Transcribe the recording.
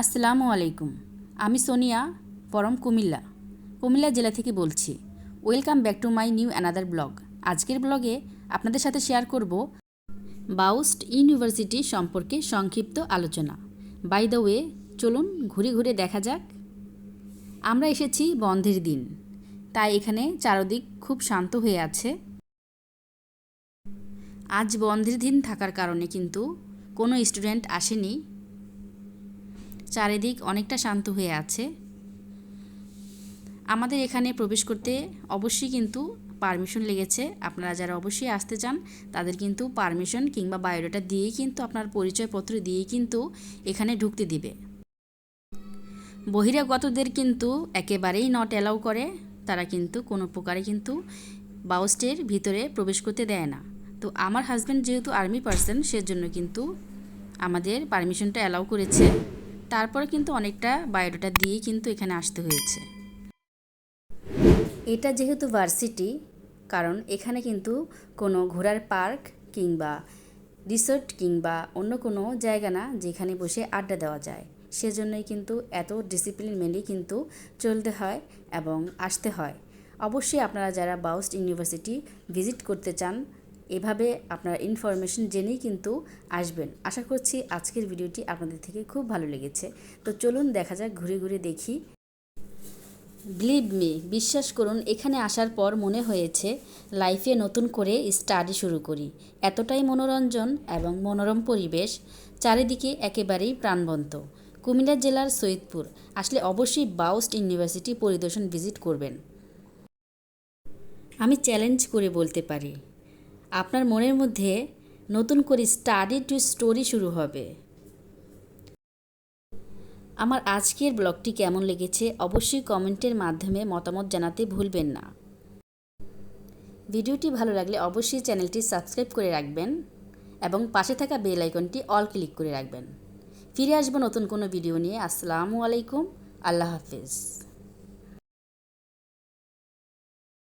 আসসালামু আলাইকুম। আমি সোনিয়া, পরম কুমিল্লা। কুমিল্লা জেলা থেকে বলছি। Welcome back to my new another blog. আজকের ব্লগে আপনাদের সাথে শেয়ার করব বাউস্ট ইউনিভার্সিটি সম্পর্কে সংক্ষিপ্ত আলোচনা। বাই দ্য ওয়ে, চলুন ঘুরে ঘুরে দেখা যাক। আমরা এসেছি বন্ধের দিন। তাই এখানে চারদিক খুব শান্ত হয়ে আছে। আজ বন্ধের দিন থাকার কারণে কিন্তু কোনো স্টুডেন্ট আসেনি। চারিদিক অনেকটা শান্ত হয়ে আছে। আমাদের এখানে প্রবেশ করতে অবশ্যই কিন্তু পারমিশন লেগেছে। আপনারা যারা অবশ্যই আসতে চান, তাদের কিন্তু পারমিশন কিংবা বায়োডাটা দিয়েই কিন্তু আপনার পরিচয়পত্র দিয়েই কিন্তু এখানে ঢুকতে দিবে। বহিরাগতদের কিন্তু একেবারেই নট অ্যালাউ করে। তারা কিন্তু কোনো প্রকারে কিন্তু বাউস্টের ভিতরে প্রবেশ করতে দেয় না। তো আমার হাজব্যান্ড যেহেতু আর্মি পার্সন সেজন্য কিন্তু আমাদের পারমিশনটা অ্যালাউ করেছে। তারপরে কিন্তু অনেকটা বায়োডাটা দিয়ে কিন্তু এখানে আসতে হয়েছে। এটা যেহেতু ভার্সিটি কারণ এখানে কিন্তু কোনো ঘোরার পার্ক কিংবা রিসোর্ট কিংবা অন্য কোনো জায়গা না যেখানে বসে আড্ডা দেওয়া যায়। সেজন্যই কিন্তু এত ডিসিপ্লিন মেনেই কিন্তু চলতে হয় এবং আসতে হয়। অবশ্যই আপনারা যারা বাউস্ট ইউনিভার্সিটি ভিজিট করতে চান এভাবে আপনারা ইনফরমেশন জেনেই কিন্তু আসবেন। আশা করছি আজকের ভিডিওটি আপনাদের থেকে খুব ভালো লেগেছে। তো চলুন দেখা যাক, ঘুরে ঘুরে দেখি। বিলিভ মি বিশ্বাস করুন, এখানে আসার পর মনে হয়েছে লাইফে নতুন করে স্টাডি শুরু করি। এতটাই মনোরঞ্জন এবং মনোরম পরিবেশ, চারিদিকে একেবারেই প্রাণবন্ত। কুমিল্লা জেলার সৈয়দপুর, আসলে অবশ্যই বাউস্ট ইউনিভার্সিটি পরিদর্শন ভিজিট করবেন। আমি চ্যালেঞ্জ করে বলতে পারি আপনার মনের মধ্যে নতুন করে স্টাডি টু স্টোরি শুরু হবে। আমার আজকের ব্লগটি কেমন লেগেছে অবশ্যই কমেন্টের মাধ্যমে মতামত জানাতে ভুলবেন না। ভিডিওটি ভালো লাগলে অবশ্যই চ্যানেলটি সাবস্ক্রাইব করে রাখবেন এবং পাশে থাকা বেল আইকনটি অল ক্লিক করে রাখবেন। ফিরে আসব নতুন কোনো ভিডিও নিয়ে। আসসালামু আলাইকুম। আল্লাহ হাফিজ।